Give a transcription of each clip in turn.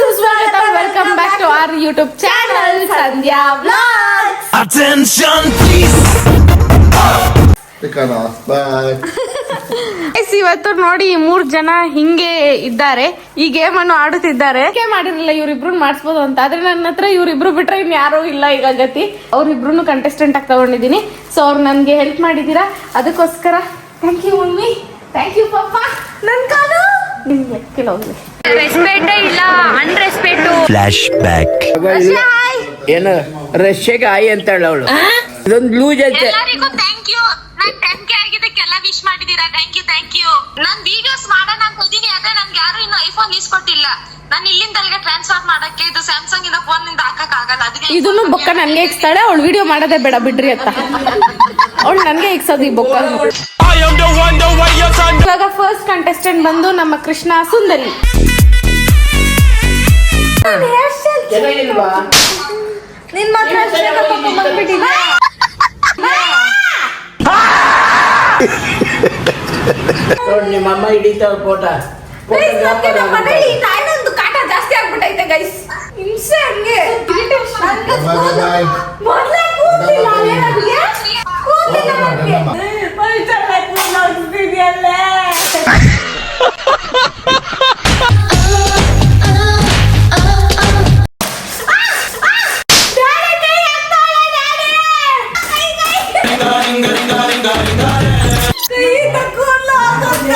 ಸುಸ್ವಾಗತ. Welcome back to our YouTube channel Sandhya vlogs Attention, please. Bye. Guys, ಇವತ್ತು ನೋಡಿ ಈ ಮೂರ್ ಜನ ಹಿಂಗೆ ಇದ್ದಾರೆ. ಈ ಗೇಮ್ ಅನ್ನು ಆಡುತ್ತಿದ್ದಾರೆ. ಯಾಕೆ ಮಾಡಿರಲಿಲ್ಲ ಇವ್ರಿಬ್ರು ಮಾಡಿಸ್ಬೋದು ಅಂತ. ಆದ್ರೆ ನನ್ನ ಹತ್ರ ಇವ್ರಿಬ್ರು ಬಿಟ್ರೆ ಇನ್ ಯಾರು ಇಲ್ಲ ಈಗ ಗತಿ. ಅವ್ರಿಬ್ರು ಕಂಟೆಸ್ಟೆಂಟ್ ಆಗಿ ತಗೊಂಡಿದ್ದೀನಿ. ಸೊ ಅವ್ರು ನನ್ಗೆ ಹೆಲ್ಪ್ ಮಾಡಿದೀರಾ ಅದಕ್ಕೋಸ್ಕರ thank you mummy thank you papa ನನ್ ಕಾಲು. ನಿಮ್ಗೆ ಹೋಗ್ಲಿ ರೆಸ್ಪೆಕ್ಟ್ ಇಲ್ಲ ಅನ್ರೆಸ್ಪೆಕ್ಟ್ Flashback. ಏನು? ರಷ್ಯಾಗೆ ಆಯಿ ಅಂತ ಹೇಳ ಅವಳು ಇದೊಂದು ಲೂಸ್ ಐತೆ ಎಲ್ಲರಿಗೂ ಥ್ಯಾಂಕ್ ಯು ನಾನ್ ಟೆನ್ ಕೆ ಆಗಿದ್ದಕ್ಕೆಲ್ಲ ವಿಶ್ ಮಾಡಿದೀರಾ ಥ್ಯಾಂಕ್ ಯು ಥ್ಯಾಂಕ್ ಯು ನಾನ್ ವಿಡಿಯೋಸ್ ಮಾಡೋಣ ಅಂತ ಇದೀನಿ ಅದೇ ನನ್ಗೆ ಯಾರು ಇನ್ನು ಐಫೋನ್ ಇಸ್ಕೊಟ್ಟಿಲ್ಲ ನಾನು ಇಲ್ಲಿಂದ ಅಲ್ಲಿಗೆ ಟ್ರಾನ್ಸ್ಫರ್ ಮಾಡಕ್ಕೆ ಇದು ಸ್ಯಾಮ್ಸಂಗ್ ಇಂದ ಫೋನ್ನಿಂದ ಹಾಕಕ್ ಆಗಲ್ಲ ಅದಕ್ಕೆ ಇದನ್ನು ಬೊಕ್ಕ ನನ್ಗೆ ಇಕ್ಸ್ತಾಳೆ ಅವಳು ವಿಡಿಯೋ ಮಾಡೋದೇ ಬೇಡ ಬಿಡ್ರಿ ಅಂತ. ಅವಳು ನನಗೆ ಇಕ್ಸೋದು ಈ ಬುಕ್. ಇವಾಗ ಫಸ್ಟ್ ಕಂಟೆಸ್ಟೆಂಟ್ ಬಂದು ನಮ್ಮ ಕೃಷ್ಣ ಸುಂದರಿ. ನಿನ್ ಮಾತ್ರ ನೋಡಿ ನಿಮ್ಮ ಅಮ್ಮ ಹಿಡಿತಾವ್ ಫೋಟೋ. ನಾನೊಂದು ಕಾಟ ಜಾಸ್ತಿ ಆಗ್ಬಿಟ್ಟೈತೆ ಗೈಸ್ ಹಿಂಸೆ ಹಂಗೆ. ಮೊದ್ಲೇ ಕೂತಿಲ್ಲ ಏನಾಗಿದೆ? ಕೂದ್ಲಿಲ್ಲ ಹೋಗ್ಲಿ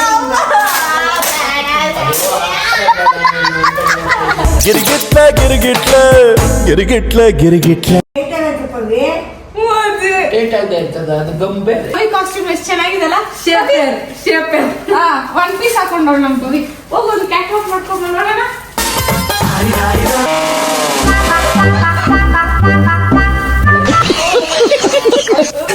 ನನ್ಗೆ. ಮಾಡಮ್ಮ. ಓಯ್, ಚೆನ್ನಾಗ್ ಕೂದ್ಲು ಆಗ್ತಿದ್ಯಲ್ಲೇ. ಡ್ಯಾಡಿ, ಕೈ ಎತ್ತೋಳೆ, ಡ್ಯಾಡಿ. ಕೈ, ಕೈ. ಕೈಯಿಂದ ಕೂದ್ಲು ಆಗೋಗ್ತಾವ. ಗಿರಿಗಿಟ್ಲ ಗಿರಿಗಿಟ್ಲ ಗಿರಿಗಿಟ್ಲ ಗಿರಿಗಿಟ್ಲ ಮೂವತ್ತು. ಏಟ್ ಆಗಿ ಇರ್ತದ ಅದು ಗೊಂಬೆ ಈ ಕಾಸ್ಟ್ಯೂಮ್ ಎಷ್ಟು ಚೆನ್ನಾಗಿದೆಲ್ಲ ಶೇಪರ್ ಶೇಪರ್ ಹಾ ಒನ್ ಪೀಸ್ ಹಾಕೊಂಡವಳು ನಮ್ ಕವಿ ಹೋಗಿ ಒಂದು ಕ್ಯಾಟ್ ವಾಕ್ ಮಾಡ್ಕೊಂಡು ನೋಡೋಣ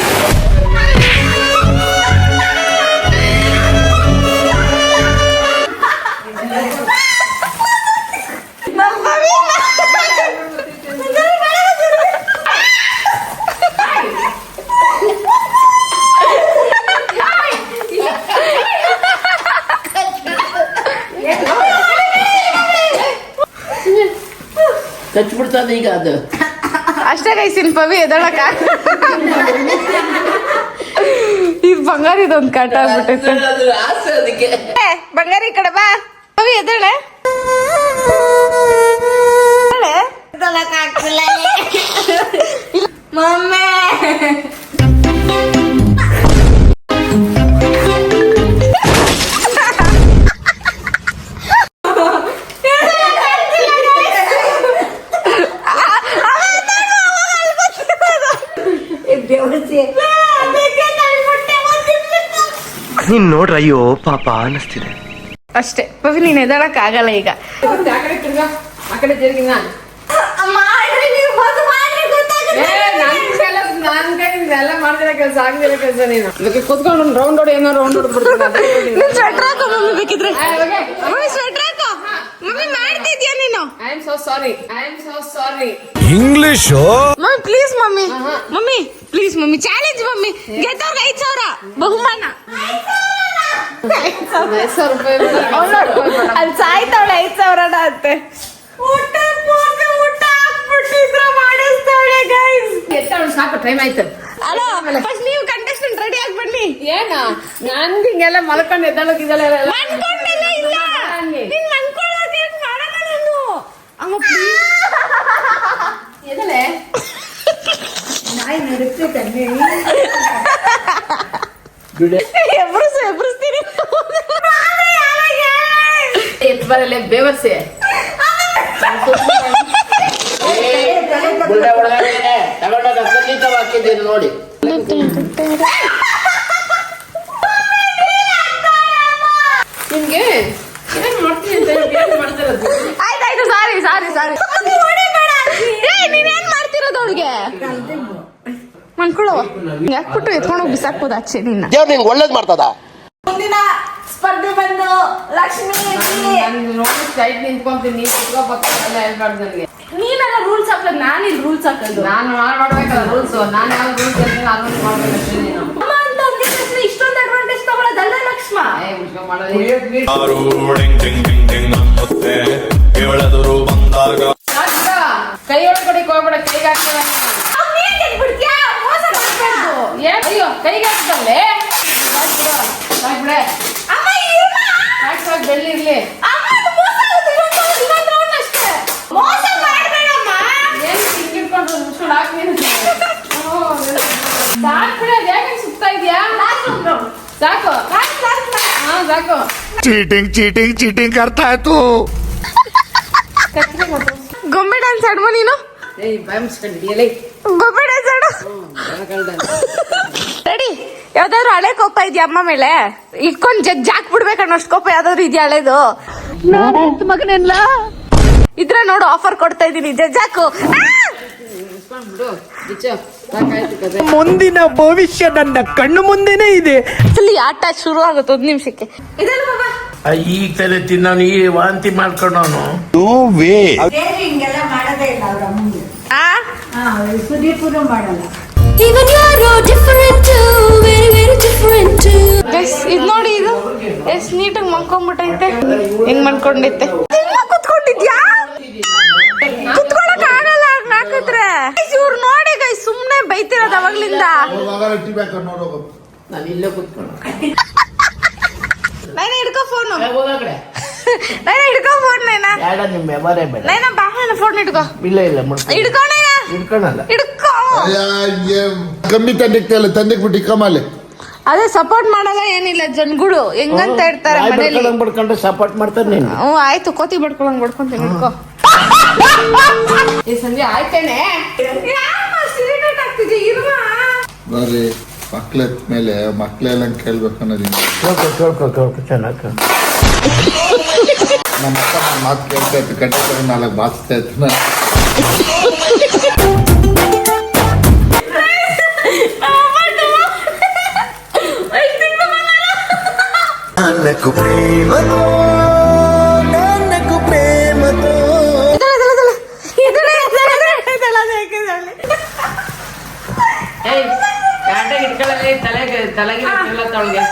ಕಚ್ಬಿಡ್ತದ ಈಗ ಅದು. ಅಷ್ಟೇ ಕೈಸಿನ ಪವಿ ಎದಳಕ ಕಾಟ ಆಗ್ಬಿಟ್ಟೈತೆ ಬಂಗಾರ ಆಸೆ ಅದಕ್ಕೆ ಏ, ಬಂಗಾರಿ ಈ ಕಡೆ ಬಾ. ಪವಿ ಎದಳೆ ಮಮ್ಮಿ. ನೀನ್ ನೋಡ್ರ ಅಯ್ಯೋ ಪಾಪ ಅನಿಸ್ತಿದೆ. ಅಷ್ಟೇ. ಪವಿ ನೀನ್ ಎದಳಕ್ ಆಗಲ್ಲ ಈಗ. ಕೂತ್ಕೊಂಡು ರೌಂಡ್ ಹೊಡಿ ಏನೋ ರೌಂಡ್ ಹೊಡ್ಬಿಡ್ತೀನಿ ಬೇಕಿದ್ರೆ ಮಮ್ಮಿ ಸ್ವೆಟರ್ ಹಾಕೋ ಮಮ್ಮಿ ಮಾಡ್ತಿದ್ಯಾ ನೀನು? I am so sorry I am so sorry English mummy please mummy mummy please mummy challenge mummy ಗೆದ್ದವ್ರಿಗೆ ಐದು ಸಾವಿರ. ಬಹುಮಾನ. ಸಾವಿರ. ಅಲ್ಲಿ ಸಾಯ್ತಾವಳೆ ಐದ್ ಸಾವಿರನ ಅಂತೆ. ಸಾಕು ಟೈಮ್ ಆಯ್ತು. ಅಲೋ ಫಸ್ಟ್ ನೀವು ಕಂಟೆಸ್ಟೆಂಟ್ ರೆಡಿ ಆಗಿ ಬನ್ನಿ ಏನ? ನಂದು ಹಿಂಗೆಲ್ಲ ಮಲ್ಕೊಂಡು ಎದ್ದಳಕ್ಕಿದ್ದಲ್ಲ ಮನ್ಕೊಂಡೆಲ್ಲ ಇಲ್ಲ ನೀನ್ ಮನ್ಕೊಳ್ಳೋಕೆ ಮಾಡಲ್ಲ ನಾನು ಅಮ್ಮ ಪ್ಲೀಸ್ ಎದಲೆ? ಎಬ್ರುಸು ಎಬ್ರುಸ್ತೀನಿ. ಎತ್ ಬರಲ್ಲ ಬೇವರ್ಸೆ. ನೋಡಿ ನಿಮ್ಗೆ ಏನ್ ಮಾಡ್ತೀನಿ ಅಂತ ಹೇಳಿ ಏನ್ ಮಾಡ್ತಿರೋದು ಆಯ್ತಾಯ್ತು ಸಾರಿ ಯಾಕ್ಬಿಟ್ಟು ಎತ್ಕೊಂಡೋಗಿ ಬಿಸಾಕ್ಬೋದು ಆಚೆ ನಿನ್ನ? ದೇವ್ರು ನಿಂಗೆ ಒಳ್ಳೇದು ಮಾಡ್ತದ? ಮುಂದಿನ ಸ್ಪರ್ಧೆ ಬಂದು ಲಕ್ಷ್ಮಿ ನಾನು ನೋಡಿ ಸೈಡ್ ನಿಂತ್ಕೊಂತೀನಿ ನೀನ್ ಕುತ್ಕೋಬೇಕು ಎಲ್ಲ ಹೇಳ್ಬಾರ್ದು ನನಗೆ ನೀನೆಲ್ಲ ರೂಲ್ಸ್ ಹಾಕೋದು ನಾನಿಲ್ಲಿ ರೂಲ್ಸ್ ಹಾಕೋದು. ನಾನು ಮಾಡ್ಬೇಕಲ್ಲ ರೂಲ್ಸ್ ನಾನು ಯಾವ ರೂಲ್ಸ್ ಹೇಳ್ತೀನಿ ಆ ರೂಲ್ಸ್ ಮಾಡ್ಬೇಕಷ್ಟೇ ನೀನು. ಅಮ್ಮ ಅಂತ ಅಂದಿದ ಇಷ್ಟೊಂದು ಅಡ್ವಾಂಟೇಜ್ ತಗೊಳ್ಳೋದಲ್ಲ ಲಕ್ಷ್ಮ. ಏ ಮುಚ್ಕೊಂಡ್ ಮಾಡೋದು. ಸಾಕು ಚೀಟಿಂಗ್ ಚೀಟಿಂಗ್ ಚೀಟಿಂಗ್ करता है तू ಗೊಂಬೆ ಡ್ಯಾನ್ಸ್ ಆಡುವ ನೀನು ಏಯ್ ಬಾಯ್ ಮುಚ್ಕೊಂಡಿದ್ಯಲೇ ಗೊಂಬೆ ಡ್ಯಾನ್ಸ್ ಆಡು ರೆಡಿ ಯಾವ್ದಾದ್ರು ಹಳೆ ಕೋಪ ಇದೆಯಾ ಅಮ್ಮ ಮೇಲೆ ಇಟ್ಕೊಂಡ್ ಜಗ್ ಜಾಕ್ ಬಿಡ್ಬೇಕನ್ನೋಷ್ಟು ಕೋಪ ಯಾವ್ದಾದ್ರು ಇದೆಯಾ ಹಳೇದು ಮಗನೆಲ್ಲ ಇದ್ರೆ ನೋಡು ಆಫರ್ ಕೊಡ್ತಾ ಇದೀನಿ ಜಜ್ಜಾಕು ಮುಂದಿನ ಭವಿಷ್ಯ ನನ್ನ ಕಣ್ಣು ಮುಂದೆನೇ ಇದೆ. ಇಲ್ಲಿ ಆಟ ಶುರು ಆಗುತ್ತೆ ಒಂದ್ ನಿಮಿಷಕ್ಕೆ. ಈ ಕಡೆ ತಿನ್ನೋನು ಈ ವಾಂತಿ ಮಾಡ್ಕೊಂಡವನು ಆ? Even you're different too, very, very different too. Guys ಇದ್ ನೋಡಿ ಇದು. ಎಸ್ ನೀಟಾಗಿ ಮನ್ಕೊಂಡ್ಬಿಟ್ಟೈತೆ ಹೆಂಗ್ ಮನ್ಕೊಂಡೈತೆ ನಾನು ಹಿಡ್ಕೋ ಫೋನು ನೈನ ಹಿಡ್ಕೋ ಫೋನ್ ನೈನ. ನೈನ ಬಾ ಫೋನ್ ಹಿಡ್ಕೋ. ಇಲ್ಲ ಇಲ್ಲ ಮುಡ್ಕೊ. ಹಿಡ್ಕೋ ನೈನ. ಹಿಡ್ಕೊಳಲ್ಲ. ಹಿಡ್ಕೋ. ಕಮ್ಮಿ ತಂದಿಕ್ತಲ್ಲ ತಂದಿಕ್ ಬಿಟ್ಟು ಕಮ್ಮಲ್ಲಿ ಅದೇ ಸಪೋರ್ಟ್ ಮಾಡಲ್ಲ ಏನಿಲ್ಲ ಜನಗಳು. ಹೆಂಗಂತ ಇರ್ತಾರೆ ಮನೇಲಿ. ಸಪೋರ್ಟ್ ಮಾಡ್ತಾರೆ ನೀನು. ಹ್ಞೂ ಆಯ್ತು ಕೋತಿ ಬಡ್ಕೊಳಂಗ್ ಬಡ್ಕೊಂತೀನಿ ಹಿಡ್ಕೋ. ಈ ಸಂಜೆ ಆಯ್ತೇನೆ? ನೋಡ್ರಿ ಮಕ್ಳ ಮೇಲೆ ಮಕ್ಳೆಲ್ಲ ಕೇಳ್ಬೇಕು ಅನ್ನೋದಿಲ್ಲ ಕೇಳ್ಕೊ ಕೇಳ್ಕೊ ಕೇಳ್ಕೊ ಚೆನ್ನಾಗಿ ನಮ್ಮ ಅಪ್ಪ ನನ್ನ ಮಾತು ಕೇಳ್ತಾ ಇತ್ತು ಕಟ್ಟೆ ತಗೊಂಡು ನಾಲ್ಕು ಬಾಚಿಸ್ತಾ ಇತ್ತು ನಾನು ನನ್ನಕು ಪ್ರೇಮತೋ ತಲೆಗೆ ತಲೆಗೆ ಎಲ್ಲ ತೊಳಗೆ.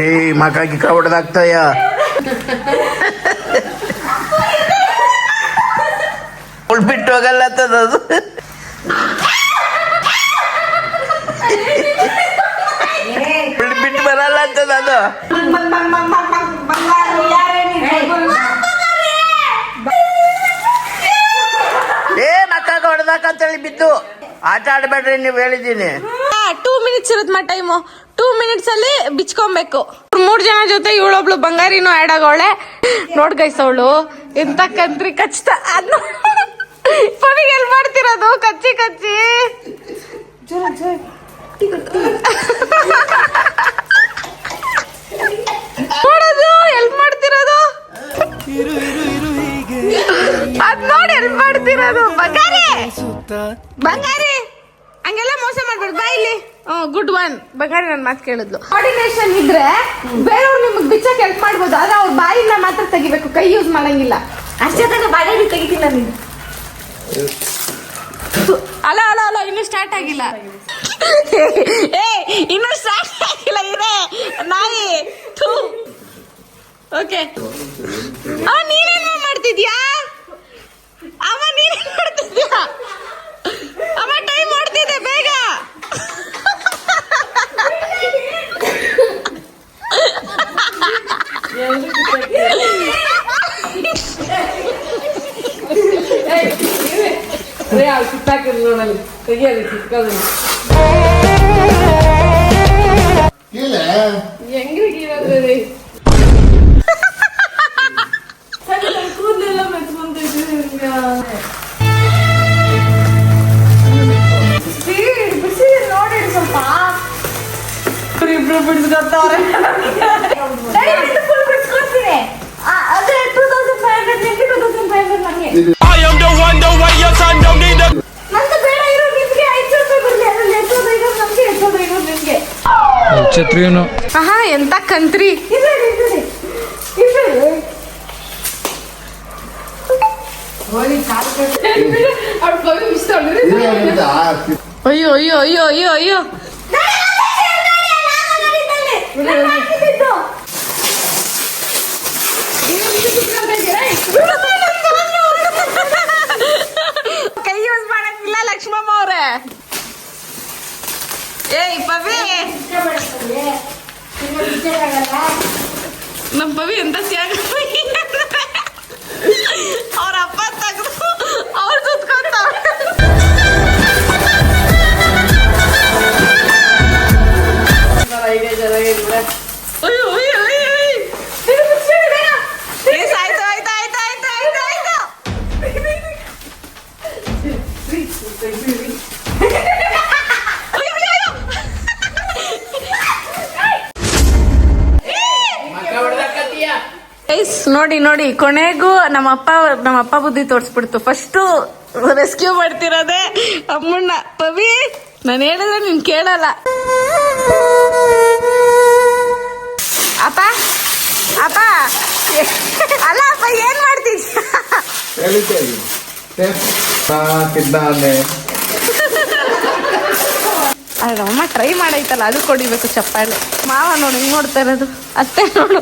ಏ ಮಕ ಗಿಕ್ಕ ಹೊಡೆದಾಗ್ತಾಯ ಬಿಟ್ಟು ಹೋಗಲ್ಲ ಅದು. ಏ ಬಿಟ್ಟು ಬರಲ್ಲ ಅಂತದ ಅದು. ಏ, ಮಕ್ಕ ಹೊಡೆದಾಕಂತೇಳಿ ಬಿದ್ದು. ಆಟ ಆಡಬೇಡ್ರಿ, ನೀವು ಹೇಳಿದ್ದೀನಿ. ಟೂ ಮಿನಿಟ್ಸ್ ಇರುತ್ತೆ ಟೈಮು ಟೂ ಮಿನಿಟ್ಸ್ ಅಲ್ಲಿ ಬಿಚ್ಕೊಬೇಕು. ಮೂರ್ ಜನ ಜೊತೆ ಇವಳೊಬ್ಳು ಬಂಗಾರಿನೂ ಆಡ್ ಆಗೋಳೆ. ನೋಡ್ ಗೈಸ್ ಅವಳು ಎಂತ ಕಂತ್ರಿ ಕಚ್ತ ಅದ್ನ ಫೋನಿಗೆ ಮಾಡ್ತಿರೋದು? ಕಚ್ಚಿ ಕಚ್ಚಿ. ನೋಡೋದು, ಎಲ್ ಮಾಡ್ತಿರೋದು? ಅದ್ ನೋಡಿ ಎಲ್ ಮಾಡ್ತಿರೋದು. ಬಂಗಾರಿ! ಬಂಗಾರಿ! ಹಂಗೆಲ್ಲ ಮೋಸ ಮಾಡ್ಬಾರ್ದು ಬಾ ಇಲ್ಲಿ. ಗುಡ್ ಒನ್ ಬಗಾರಿ ನನ್ ಮಾತು ಕೇಳಿದ್ಲು. ಕೋಆರ್ಡಿನೇಷನ್ ಇದ್ರೆ ಬೇರೆಯವ್ರು ನಿಮ್ಗೆ ಬಿಚ್ಚಕ್ಕೆ ಹೆಲ್ಪ್ ಮಾಡ್ಬೋದು ಆದ್ರೆ ಅವ್ರ ಬಾಯಿನ ಮಾತ್ರ ತೆಗಿಬೇಕು. ಕೈ ಯೂಸ್ ಮಾಡಂಗಿಲ್ಲ. ಅಷ್ಟೇ ತನಕ ಬಾಯಲ್ಲಿ ತೆಗಿತಿಲ್ಲ ನೀನು ಅಲ ಅಲ ಅಲ್ಲ ಇನ್ನು ಸ್ಟಾರ್ಟ್ ಆಗಿಲ್ಲ. ಏ ಇನ್ನು ಸ್ಟಾರ್ಟ್ ಆಗಿಲ್ಲ ಇದೆ ನಾಯಿ ಓಕೆ ನೀನೇನು ನೀನೇನೋ ಮಾಡ್ತಿದ್ಯಾ? Real, si está que no la seguía de chicago. ¿Qué le? ¿Y en qué quiero hacer? ಆಹಾ ಎಂತ ಕಂತ್ರಿ ಅಯ್ಯೋ ಅಯ್ಯೋ ಅಯ್ಯೋ ಅಯ್ಯೋ ಅಯ್ಯೋ. ಕೈ ಯೂಸ್ ಮಾಡಂಗಿಲ್ಲ ಲಕ್ಷ್ಮಮ್ಮ ಅವ್ರೆ ಏಯ್ ಪವಿ ನಮ್ ಪವಿ ಎಂತ ತ್ಯಾಗ ಅವ್ರ ಅಪ್ಪ ತೆಗೆದು ಅವ್ರು ಸುತ್ಕೊಂತಾವ್ರೆ ಅಯ್ಯೋ ನೋಡಿ ನೋಡಿ ಕೊನೆಗೂ ನಮ್ಮ ಅಪ್ಪ ನಮ್ಮ ಅಪ್ಪ ಬುದ್ಧಿ ತೋರಿಸ್ಬಿಡ್ತು. ಫಸ್ಟು ರೆಸ್ಕ್ಯೂ ಮಾಡ್ತಿರೋದೆ ಅಮ್ಮಣ್ಣ. ಪವಿ ನಾನು ಹೇಳಿದ್ರೆ ನೀನ್ ಕೇಳಲ್ಲ. ಅಪ್ಪ ಅಪ್ಪ. ಅಲ್ಲ ಅಪ್ಪ ಏನ್ ಮಾಡ್ತೀನಿ ಅಮ್ಮ ಟ್ರೈ ಮಾಡೈತಲ್ಲ ಅದು ಕೊಡಿಬೇಕು ಚಪ್ಪಾಳೆ. ಮಾವ ನೋಡು ಹಿಂಗ್ ನೋಡ್ತಾ ಇರೋದು. ಅತ್ತೆ ನೋಡು.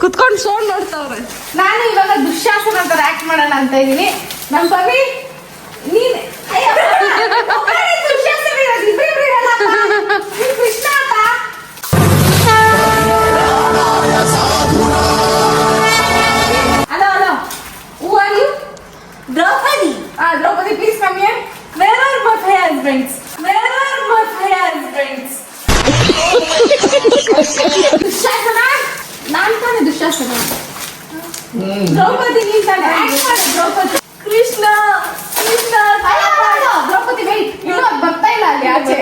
ಕುತ್ಕೊಂಡು ಸೋನ್ ನೋಡ್ತಾವ್ರೆ ನಾನು ಇವಾಗ ದುಶ್ಯಾಸನ ತರ ಆಕ್ಟ್ ಮಾಡೋಣ ಅಂತ ಇದೀನಿ ನಮ್ ಪವಿ ನೀನ್ ಅಯ್ಯೋ, ಒಬ್ಬರೇ ದುಶ್ಯಾಸನ ಇರೋದು, ಇಬ್ರಿಬ್ರು ಇರಲ್ಲಪ್ಪ. ನೀನ್ ಕೃಷ್ಣ ಅಪ್ಪ. Hello, hello. Who are you? Draupadi. Ah, Draupadi, please come here. Where are both my husbands? Where are both my husbands? Dushasana ನಾನ್ ತಾನೆ ದುಶ್ಯಾಸನ ದ್ರೌಪದಿ ದ್ರೌಪದಿ. ಕೃಷ್ಣ ಕೃಷ್ಣ ದ್ರೌಪದಿ ವೇಟ್ ಇನ್ನೂ ಬರ್ತಾ ಇಲ್ಲ ಅಲ್ಲಿ ಆಚೆ.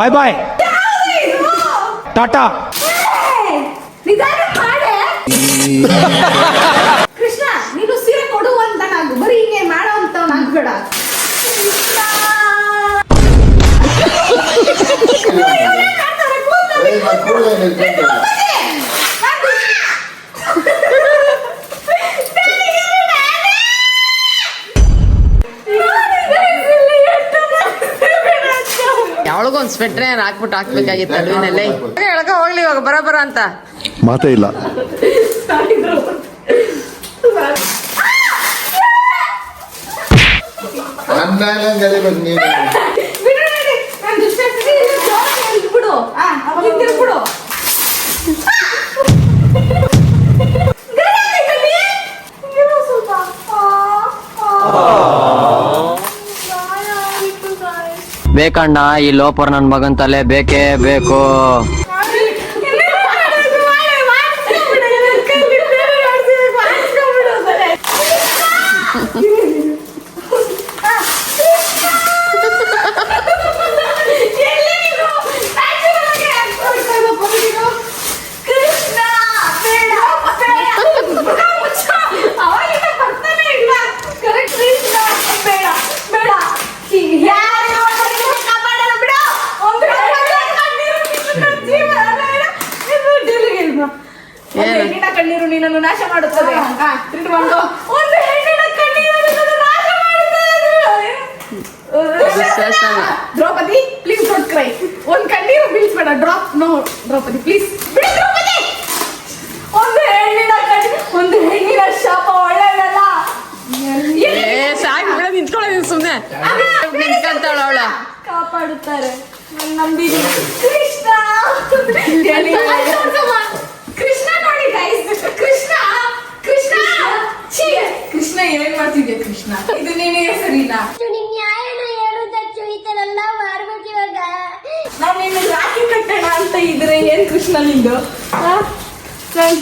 बाय बाय टाटा ಸ್ವೆಟ್ರ್ ಹಾಕ್ಬಿಟ್ಟು ಹಾಕ್ಬೇಕಾಗಿತ್ತು ಅಡುವಿನಲ್ಲಿ ಹೇಳಕ ಹೋಗ್ಲಿ ಇವಾಗ ಬರ ಬರ ಅಂತ. ಮಾತೇ ಇಲ್ಲ. ಅಂದಾಗ ಬೇಕಣ್ಣ ಈ ಲೋಪರ್ ನನ್ ಮಗನ್ ತಲೆ ಬೇಕೇ ಬೇಕು. ಕಣ್ಣೀರು ನಿನ್ನನ್ನು ನಾಶ ಮಾಡುತ್ತದೆ ತಿರುಗಿಕೊಂಡು ಒಂದು ನಿಂದು? ಆ?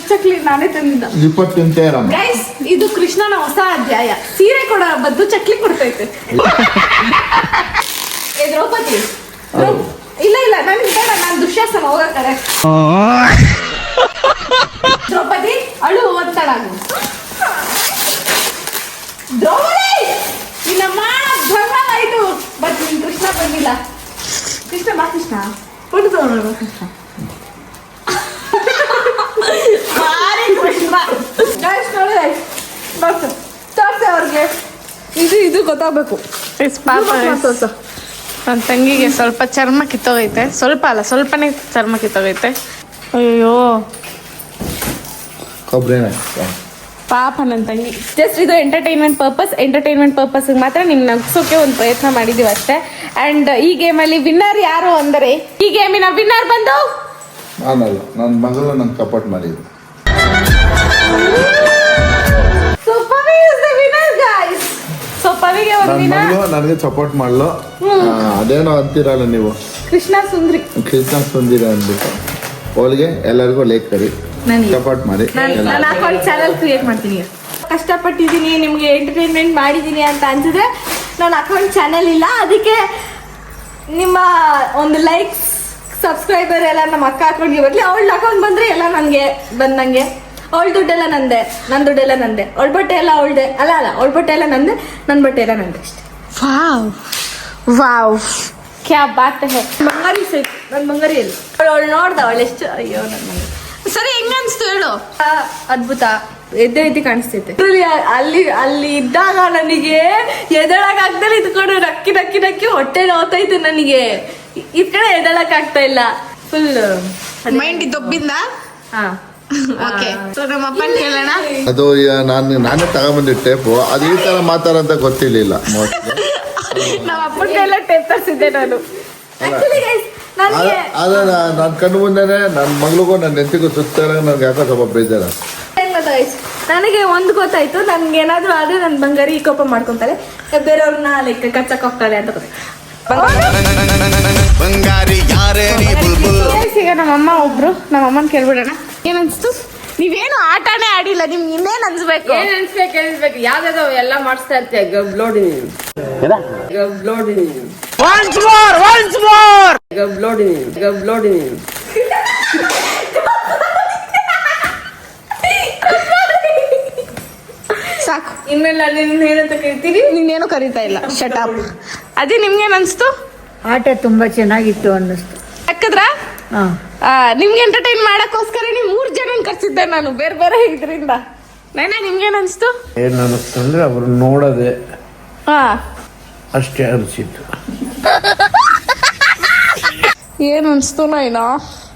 ಚಕ್ಲಿ ನಾನೇ ತಂದಿದ್ದ. ಇಪ್ಪತ್ತು ತಿಂತೇರಮ್ಮ ಗೈಸ್ ಇದು ಕೃಷ್ಣನ ಹೊಸ ಅಧ್ಯಾಯ. ಸೀರೆ ಕೊಡ ಬದ್ದು ಚಕ್ಲಿ ಕೊಡ್ತೈತೆ. ಏ ದ್ರೌಪದಿ. ದ್ರೌ- ಇಲ್ಲ ಇಲ್ಲ ನನ್ಗೆ ಬೇಡ ನಾನು ದುಶ್ಯಾಸನ ಹೋಗಕ್ಕಾರೆ ದ್ರೌಪದಿ ಅಳು ಒತ್ತಡಾಗು ದ್ರೌಪದಿ! ನಿನ್ನ ಮಾನ ಬಟ್ ನಿನ್ ಕೃಷ್ಣ ಬಂದಿಲ್ಲ. ಕೃಷ್ಣ ಬಾ ಕೃಷ್ಣ. ತಗೊಂಡು ಕೃಷ್ಣ ಭಾರಿ ಕೃಷ್ಣ ಗೈಸ್ ನೋಡಿ ಬಸ್ ತೋರ್ಸಿ ಅವ್ರಿಗೆ ಇದು ಇದು ಗೊತ್ತಾಗಬೇಕು ನನ್ನ ತಂಗಿಗೆ ಸ್ವಲ್ಪ ಚರ್ಮ ಕಿತ್ತೋಗೈತೆ ಸ್ವಲ್ಪ ಅಲ್ಲ ಸ್ವಲ್ಪನೇ ಚರ್ಮ ಕಿತ್ತೋಗೈತೆ ಅಯ್ಯೋ ಪಾಪ ನನ್ನ ತಂಗಿ ಜಸ್ಟ್ ಇದು ಎಂಟರ್ಟೈನ್ಮೆಂಟ್ ಪರ್ಪಸ್ ಎಂಟರ್ಟೈನ್ಮೆಂಟ್ ಪರ್ಪಸ್ಗೆ ಮಾತ್ರ ನಿಮ್ ನಗ್ಸೋಕೆ ಒಂದು ಪ್ರಯತ್ನ ಮಾಡಿದೀವಿ ಅಷ್ಟೇ. ಅಂಡ್ ಈ ಗೇಮಲ್ಲಿ ವಿನ್ನರ್ ಯಾರು ಅಂದರೆ ಈ ಗೇಮಿನ ವಿನ್ನರ್ ಬಂದು? ನಾನಲ್ಲ ನನ್ನ ಮಗಳು ನನ್ನ ದಿನ ಮಗಳು ನನಗೆ ಸಪೋರ್ಟ್ ಮಾಡಲು. ಅದೇನೋ ಅಂತೀರಲ್ಲ ನೀವು? ಕೃಷ್ಣ ಸುಂದ್ರಿ. ಕೃಷ್ಣ ಸುಂದಿರ ಅಂದ್ಬಿಟ್ಟು. ಅವಳಿಗೆ ಎಲ್ಲರಿಗೂ ಲೈಕ್ ಕರಿ. ಸಪೋರ್ಟ್ ಮಾಡಿ. ನಾನು ಅಕೌಂಟ್ ಚಾನಲ್ ಕ್ರಿಯೇಟ್ ಮಾಡ್ತೀನಿ. ಕಷ್ಟಪಟ್ಟಿದ್ದೀನಿ ನಿಮಗೆ ಎಂಟರ್ಟೈನ್ಮೆಂಟ್ ಮಾಡಿದ್ದೀನಿ ಅಂತ ಅನ್ಸಿದ್ರೆ ನನ್ನ ಅಕೌಂಟ್ ಚಾನಲ್ ಇಲ್ಲ. ಅದಕ್ಕೆ ನಿಮ್ಮ ಒಂದು ಲೈಕ್ಸ್ ಸಬ್ಸ್ಕ್ರೈಬರ್ ಎಲ್ಲ ನಮ್ಮ ಅಕ್ಕ ಅಕೌಂಟ್ಗೆ ಬರಲಿ. ಅವಳ ಅಕೌಂಟ್ ಬಂದರೆ ಎಲ್ಲ ನನಗೆ ಬಂದಂಗೆ. ಅವಳ ದುಡ್ಡೆಲ್ಲ ನಂದೆ ನನ್ನ ದುಡ್ಡೆಲ್ಲ ನಂದೆ. ಅವಳ ಬಟ್ಟೆ ಎಲ್ಲ ಅವಳದೆ. ಅಲ್ಲ ಅಲ್ಲ ಅವಳ ಬಟ್ಟೆ ಎಲ್ಲ ನಂದೆ ನನ್ನ ಬಟ್ಟೆ ಎಲ್ಲ ನಂದೆ ಅಷ್ಟೇ. ವಾವ್. ವಾವ್. ಕ್ಯಾ ಬಾತ್ ಹೇ. ಮಾರಿ ಸಿಕ್ ನನ್ನ ಬಂಗಾರಿ ಎಲ್ಲಿ ಅವಳು ನೋಡ್ದ ಅವಳು ಎಷ್ಟು ಅಯ್ಯೋ ನನ್ನ ಸರಿ ಹೆಂಗ ಅನ್ಸ್ತು ಹೇಳು ಅದ್ಭುತ. ಎದ್ದೆ ರೀತಿ ಕಾಣಿಸ್ತೈತೆ ಅಲ್ಲಿ ಅಲ್ಲಿ ಇದ್ದಾಗ ನನಗೆ ಎದಳಕ್ ಆಗ್ದಲ್ಲಿ ಇದ್ಕೊಂಡು ನಕ್ಕಿ ನಕ್ಕಿ ನಕ್ಕಿ ಹೊಟ್ಟೆ ನೋತೈತೆ ನನಗೆ. ಈ ಕಡೆ ಎದಳಕ್ ಆಗ್ತಾ ಇಲ್ಲ. ಫುಲ್ ಮೈಂಡ್ ದೊಬ್ಬಿಂದ? ಹಾ. ಓಕೆ ಸೊ ನಮ್ಮ ಅಪ್ಪನ ಕೇಳೋಣ. ಅದು ನಾನು ನಾನೇ ತಗೊಂಡ್ಬಂದಿ ಟೇಪು ಅದು ಈ ತರ ಮಾತಾಡಂತ ಗೊತ್ತಿರಲಿಲ್ಲ. ನಮ್ಮ ಅಪ್ಪನ ಎಲ್ಲ ಟೇಪ್ ತರಿಸಿದ್ದೆ ನಾನು. ಆದ್ರೆ ನನ್ನ ಕಣ್ಣು ಮುಂದೆನೆ ನನ್ನ ಮಗಳಿಗೂ ನನ್ನ ಹೆಂಡತಿಗೂ ಸುತ್ತಾರ ನನಗೆ ಯಾಕೋ ಸ್ವಲ್ಪ ಬೇಜಾರ ನನಗೆ ಒಂದು ಗೊತ್ತಾಯ್ತು. ನನ್ಗೆ ಏನಾದ್ರೂ ಆದ್ರೆ ನನ್ನ ಬಂಗಾರಿ ಈ ಕೋಪ ಮಾಡ್ಕೊಂತಾರೆ ಬೇರೆಯವ್ರನ್ನ ಲೈಕ್ ಕಚ್ಚಕ್ ಹೋಗ್ತಾರೆ ಅಂತ ಗೊತ್ತಾಯ್ತು. ಯಾರೇ ಈಗ ನಮ್ಮಮ್ಮ ಒಬ್ರು. ನಮ್ಮಮ್ಮನ ಕೇಳ್ಬಿಡೋಣ. ಏನ್ ಅನ್ಸ್ತು ನೀವೇನು ಆಟನೇ ಆಡಿಲ್ಲ ನಿಮ್ಗೆ ಇನ್ನೇನ್ ಅನ್ಸ್ಬೇಕು? ಏನ್ ಅನ್ಸ್ಬೇಕು ಅನ್ಸ್ಬೇಕು? ಯಾವ್ದಾದ್ರು ಎಲ್ಲ ಮಾಡಿಸ್ತಾ ಇರ್ತೀಯ ಗಬ್ಲೋಡಿ ನೀನು. ಗಬ್ಲೋಡಿ ನೀನು. ಒನ್ಸ್ ಮೋರ್ ಒನ್ಸ್ ಮೋರ್ ಗಬ್ಲೋಡಿ ನೀನು ಗಬ್ಲೋಡಿ ನೀನು. ಸಾಕು. ಇನ್ಮೇಲೆ ನಿನ್ನ ಏನಂತ ಕರಿತೀರಿ? ನಿನ್ನೇನು ಕರಿತಾ ಇಲ್ಲ. ಶಟ್ ಅಪ್ ಅದೇ ನಿಮ್ಗೇನ್ ಅನ್ಸ್ತು? ಆಟ ತುಂಬಾ ಚೆನ್ನಾಗಿತ್ತು ಅನ್ನಿಸ್ತು. ಹಾಕದ್ರ ನಿಮ್ಗೆ ಎಂಟರ್ಟೈನ್ ಮಾಡಕ್ಕೋಸ್ಕರ ನೀವು ಮೂರ್ ಜನ ಕರ್ಸಿದ್ದೆ ನಾನು ಬೇರೆ ಬೇರೆ ಇದರಿಂದ. ನೈನಾ ನಿಮ್ಗೇನು ಅನ್ಸ್ತು ಏನು ಅನ್ನಿಸ್ತಂದ್ರೆ ಅವ್ರು ನೋಡದೆ ಅಷ್ಟೇ ಅನಿಸಿತ್ತು. ಏನ್ ಅನ್ಸ್ತು ನೈನಾ?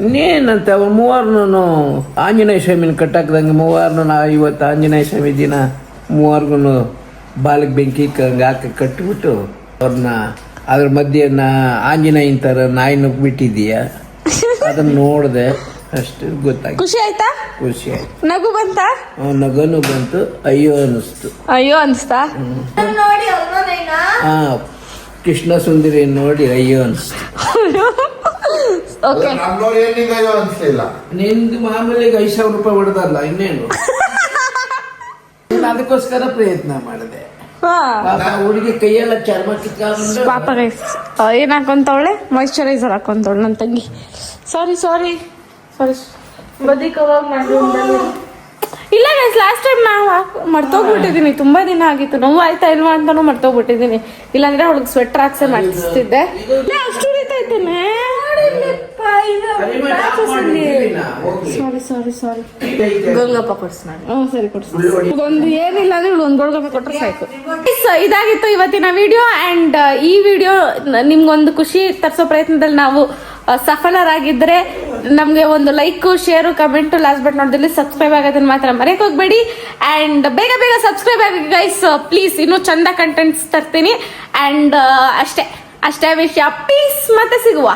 ಇನ್ನೇನಂತೆ ಅವ್ರು ಮೂವರ್ನು ಆಂಜನೇಯ ಸ್ವಾಮಿನ ಕಟ್ಟಾಕ್ದಂಗೆ ಮೂವರ್ನು ನಾ ಇವತ್ತು ಆಂಜನೇಯ ಸ್ವಾಮಿ ದಿನ ಮೂವರ್ಗು ಬಾಲಕ್ ಬೆಂಕಿ ಹಾಕಿ ಕಟ್ಟಿಬಿಟ್ಟು ಅವ್ರನ್ನ ಅದ್ರ ಮಧ್ಯೆ ನಾ ಆಂಜನೇಯನ ಥರ ನಾಯಿ ನುಗ್ಬಿಟ್ಟಿದೀಯ ಅದನ್ನ ನೋಡಿದೆ ಅಷ್ಟು ಗೊತ್ತಾಯ್ತು. ಖುಷಿ ಆಯ್ತಾ? ಖುಷಿ ಆಯ್ತು. ನಗು ಬಂತ? ನಗನು ಬಂತು ಅಯ್ಯೋ ಅನಿಸ್ತು ಅಯ್ಯೋ ಅನಿಸ್ತಾ ನೋಡಿ ಆ ಕೃಷ್ಣ ಸುಂದರಿ ನೋಡಿ ಅಯ್ಯೋ ಅನಿಸ್ತು ಓಕೆ. ನಾನು ನೋಡಿ ಏನಿಗೆ ಅಯ್ಯೋ ಅನ್ಸ್ಲಿಲ್ಲ ನಿಂದು ಮಾಮೂಲಿ ಐದು ಸಾವಿರ ರೂಪಾಯಿ ಹೊಡೆದಲ್ಲ ಇನ್ನೇನು? ನಾನು ಅದಕ್ಕೋಸ್ಕರ ಪ್ರಯತ್ನ ಮಾಡಿದೆ. ಹಾ ಹುಡುಗಿ ಕೈಯೆಲ್ಲ ಚರ್ಮ ಕಿತ್ಕೊಂಡು ಪಾಪ ಗೈಸ್ ಏನ್ ಹಾಕೊಂತವಳೆ ಮಾಯಿಶ್ಚರೈಸರ್ ಹಾಕೊಂತವಳೆ ನನ್ನ ತಂಗಿ. ಸಾರಿ ಸಾರಿ ಸಾರಿ ಅವಾಗ ಇಲ್ಲ ಗೈಸ್ ಲಾಸ್ಟ್ ಟೈಮ್ ನಾವು ಮರ್ತೋಗ್ಬಿಟ್ಟಿದ್ದೀನಿ ತುಂಬಾ ದಿನ ಆಗಿತ್ತು. ನೋವು ಆಯ್ತಾ ಇಲ್ವಾ ಅಂತಾನು ಮರ್ತೋಗ್ಬಿಟ್ಟಿದ್ದೀನಿ ಇಲ್ಲಾಂದ್ರೆ ಅವಳಿಗೆ ಸ್ವೆಟರ್ ಹಾಕ್ಸೆ ಮಾಡಿಸ್ತಿದ್ದೆ. ಇಲ್ಲ, ಅಷ್ಟು ಉರಿತೈತೇನೆ ಸಾರಿ ಸಾರಿ ಸಾರಿ ಗಂಗಪ್ಪ ಕೊಡ್ಸ್ ನಾನು. ಹ್ಞೂ ಸರಿ ಕೊಡ್ಸಿ. ಒಂದು ಏನಿಲ್ಲ ಅಂದ್ರೆ ಒಂದು ಕೊಟ್ಟರೆ ಸಾಕು. ಇದಾಗಿತ್ತು ಇವತ್ತಿನ ವಿಡಿಯೋ ಆ್ಯಂಡ್ ಈ ವಿಡಿಯೋ ನಿಮ್ಗೊಂದು ಖುಷಿ ತರಿಸೋ ಪ್ರಯತ್ನದಲ್ಲಿ ನಾವು ಸಫಲರಾಗಿದ್ರೆ ಸಫಲರಾಗಿದ್ದರೆ ನಮಗೆ ಒಂದು like share comment last but ನೋಡಿದಲ್ಲಿ subscribe ಆಗೋದನ್ನ ಮಾತ್ರ ಮರೆಯಕ್ಕೆ ಹೋಗ್ಬೇಡಿ. ಆ್ಯಂಡ್ ಬೇಗ ಬೇಗ ಸಬ್ಸ್ಕ್ರೈಬ್ ಆಗಿ ಗೈಸ್ ಪ್ಲೀಸ್ ಇನ್ನೂ ಚಂದ ಕಂಟೆಂಟ್ಸ್ ತರ್ತೀನಿ. ಆ್ಯಂಡ್ ಅಷ್ಟೇ. ಅಷ್ಟೇ ವಿಷಯ. ಪೀಸ್ ಮತ್ತೆ ಸಿಗುವ.